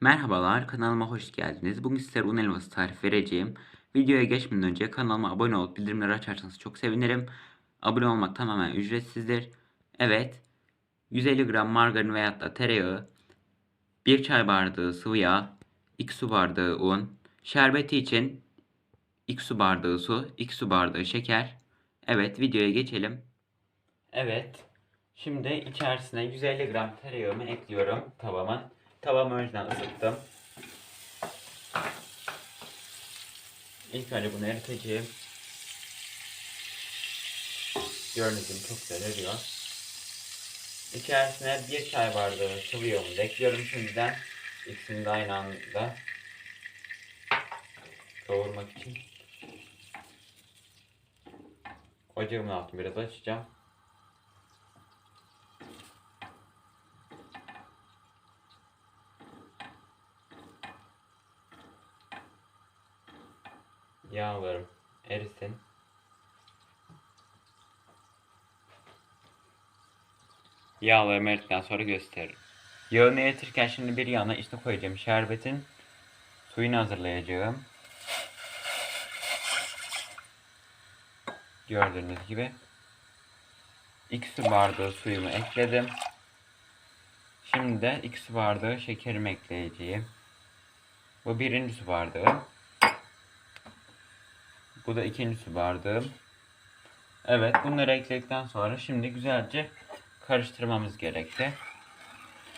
Merhabalar, kanalıma hoş geldiniz. Bugün sizlere un helvası tarifi vereceğim. Videoya geçmeden önce kanalıma abone olup bildirimleri açarsanız çok sevinirim. Abone olmak tamamen ücretsizdir. Evet, 150 gram margarin veya da tereyağı, 1 çay bardağı sıvı yağ, 2 su bardağı un, şerbeti için 2 su bardağı su, 2 su bardağı şeker. Evet, videoya geçelim. Evet, şimdi içerisine 150 gram tereyağımı ekliyorum tavama. Tavamı önceden ısıttım. İlk önce bunu eriteceğim. Gördüğünüz çok güzel eriyor. İçerisine bir çay bardağı sıvı da ekliyorum şimdiden. İkisini de aynı anda kavurmak için. Ocağımın altını biraz açacağım. Yağlarım erisin. Yağlarımı erittikten sonra gösteririm. Yağını eritirken şimdi bir yana işte koyacağım şerbetin suyunu hazırlayacağım. Gördüğünüz gibi 2 su bardağı suyumu ekledim. Şimdi de 2 su bardağı şekerimi ekleyeceğim. Bu birinci su bardağı. Bu da ikinci su bardağım. Evet bunları ekledikten sonra şimdi güzelce karıştırmamız gerekli.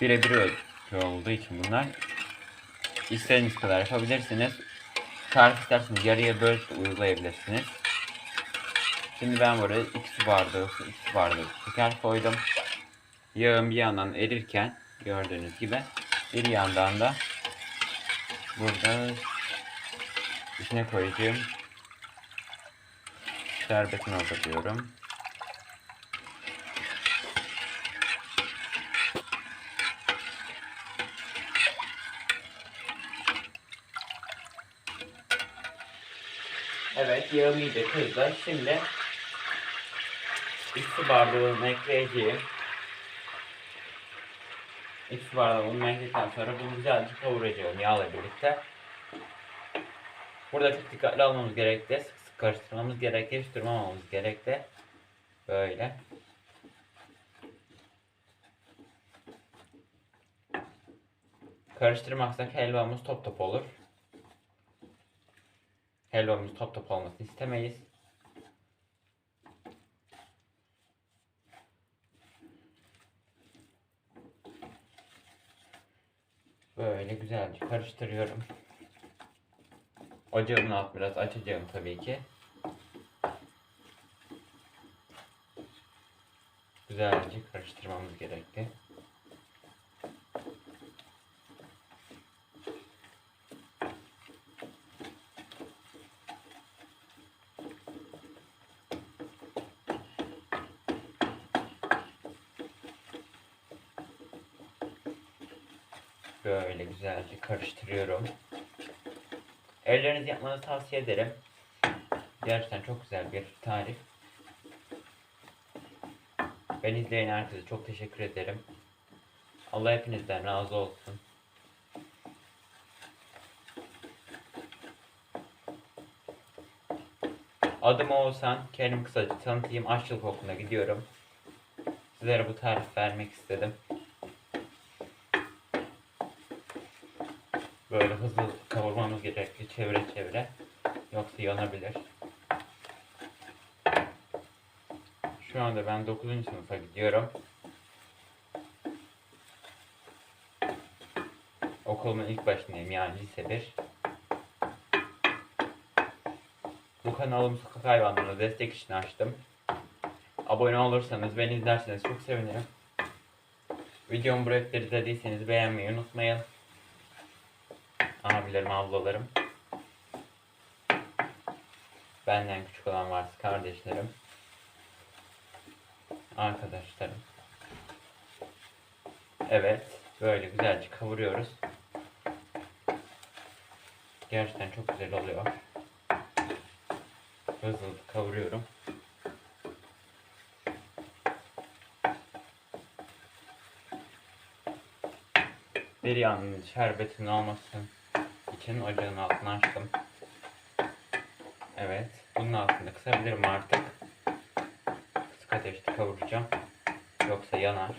Birebir ölçü olduğu için bunlar. İstediğiniz kadar yapabilirsiniz. Tarif isterseniz yarıya bölüp uygulayabilirsiniz. Şimdi ben buraya 2 su bardağı su, 2 su bardağı şeker koydum. Yağım bir yandan erirken gördüğünüz gibi bir yandan da burada içine koyacağım şerbetini hazırlıyorum. Evet yağım iyice kızdı. Şimdi iki su bardağı unu ekleyeceğim. İki su bardağı ekledikten sonra bunu güzelce kavuracağım yağla birlikte. Burada çok dikkatli olmamız gerekli. Karıştırmamız gerekli. Hiç durmamamız gerekli. Böyle. Karıştırmazsak helvamız top top olur. Helvamız top top olmasını istemeyiz. Böyle güzelce karıştırıyorum. Ocağımın altını biraz açacağım tabii ki. Güzelce karıştırmamız gerekli. Böyle güzelce karıştırıyorum. Ellerinizi yapmanızı tavsiye ederim. Gerçekten çok güzel bir tarif. Ben izleyen herkese çok teşekkür ederim. Allah hepinizden razı olsun. Adım Oğuzhan. Kendim kısaca tanıtayım. Aşçılık okuluna gidiyorum. Sizlere bu tarif vermek istedim. Böyle hızlı kavurmamız gerekli çevre çevre. Yoksa yanabilir. Şu anda ben 9. sınıfa gidiyorum. Okulumun ilk başındayım yani lise 1. Bu kanalımı sokak hayvanlarına destek için açtım. Abone olursanız beni izlerseniz çok sevinirim. Videomu buraya kadar izlediyseniz beğenmeyi unutmayın. Abilerim, ablalarım. Benden küçük olan varsa kardeşlerim. Arkadaşlarım. Evet. Böyle güzelce kavuruyoruz. Gerçekten çok güzel oluyor. Hızlı kavuruyorum. Bir yandan şerbetin olması için ocağın altını açtım. Evet. Bunun altını kısabilirim artık. Kısık ateşte kavuracağım. Yoksa yanar.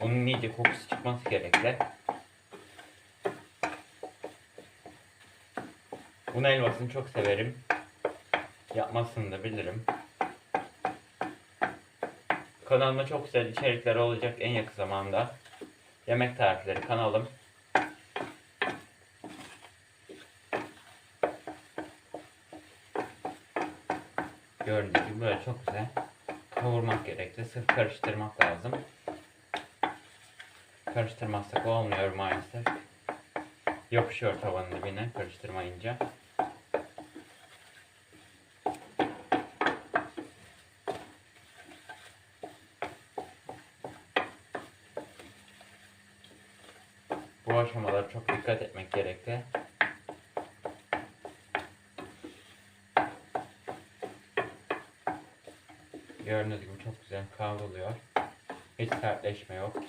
Bunun iyice kokusu çıkması gerekli. Un helvasını çok severim. Yapmasını da bilirim. Kanalımda çok güzel içerikler olacak en yakın zamanda. Yemek tarifleri kanalım. Gördüğünüz gibi böyle çok güzel kavurmak gerekli. Sırf karıştırmak lazım. Karıştırmazsak olmuyor maalesef. Yapışıyor tavanın dibine karıştırmayınca. Bu aşamalara çok dikkat etmek gerekli. Gördüğünüz gibi çok güzel kavruluyor. Hiç sertleşme yok.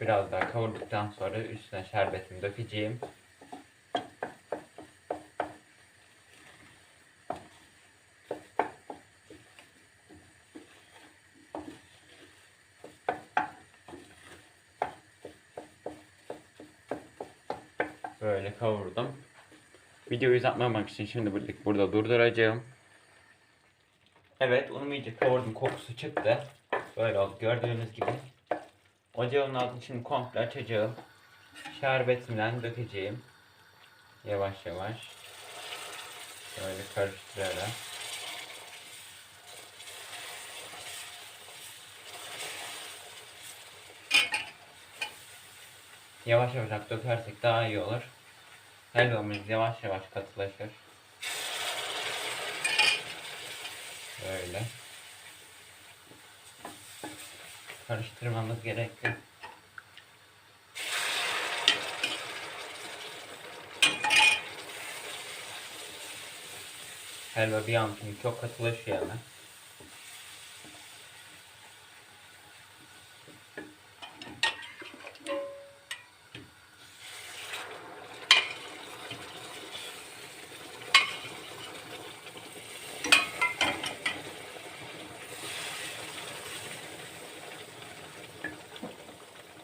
Biraz daha kavurduktan sonra üstüne şerbetimi dökeceğim. Böyle kavurdum. Videoyu uzatmamak için şimdi birlik burada durduracağım. Evet unumu iyice kavurdum kokusu çıktı. Böyle oldu gördüğünüz gibi. Ocağın altını şimdi komple açacağım. Şerbetimden dökeceğim. Yavaş yavaş. Böyle karıştırarak. Yavaş yavaş dökersek daha iyi olur. Helvamız yavaş yavaş katılaşır. Böyle. Karıştırmamız gerekli. Helva bir an çünkü çok katılaşıyor hemen.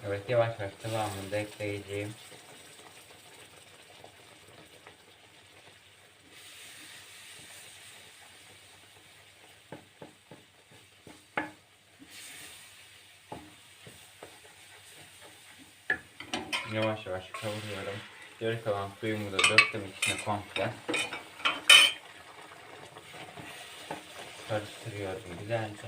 Evet yavaş yavaş devamını da ekleyeceğim. Yavaş yavaş kavuruyorum. Geri kalan suyumu da döktüm içine komple. Karıştırıyorum güzelce.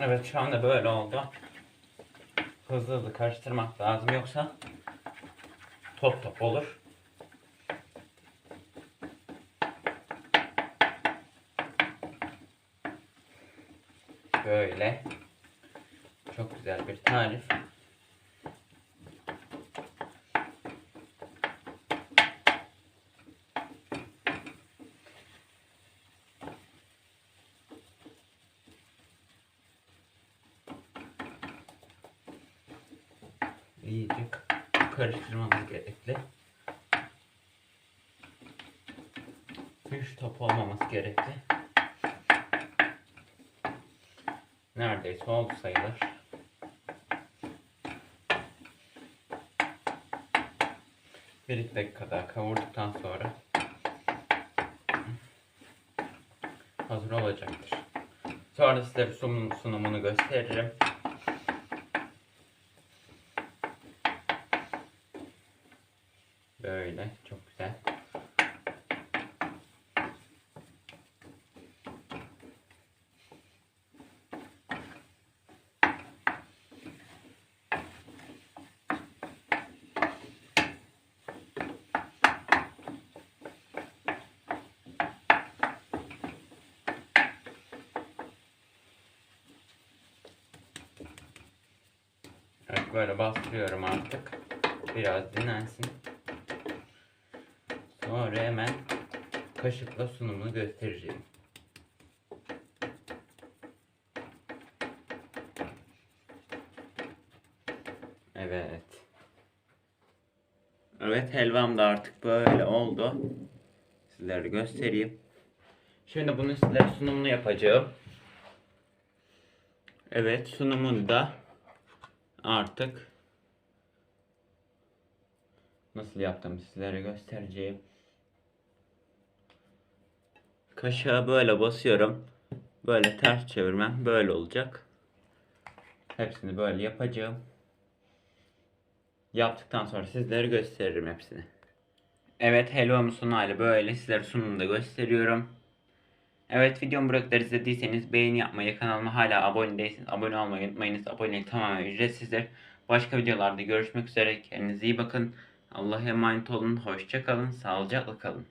Evet şu anda böyle oldu. Hızlı hızlı karıştırmak lazım yoksa top top olur. Böyle. Çok güzel bir tarif. İyice karıştırmamız gerekli. Üç top olmaması gerekli. Neredeyse oldu sayılır. Bir iki dakika daha kavurduktan sonra hazır olacaktır. Sonra size sunum, sunumunu gösteririm. Böyle çok güzel. Böyle bastırıyorum artık. Biraz dinlensin. Sonra hemen kaşıkla sunumunu göstereceğim. Evet. Evet helvam da artık böyle oldu. Sizlere göstereyim. Şimdi bunu sizlere sunumunu yapacağım. Evet sunumunu da artık nasıl yaptım sizlere göstereceğim. Kaşığa böyle basıyorum. Böyle ters çevirmem böyle olacak. Hepsini böyle yapacağım. Yaptıktan sonra sizlere gösteririm hepsini. Evet helvamın son hali böyle. Sizlere sunumunu da gösteriyorum. Evet videomu buraya kadar izlediyseniz beğeni yapmayı, kanalıma hala abone değilseniz abone olmayı unutmayınız. Abonelik tamamen ücretsizdir. Başka videolarda görüşmek üzere. Kendinize iyi bakın. Allah'a emanet olun. Hoşça kalın. Sağlıcakla kalın.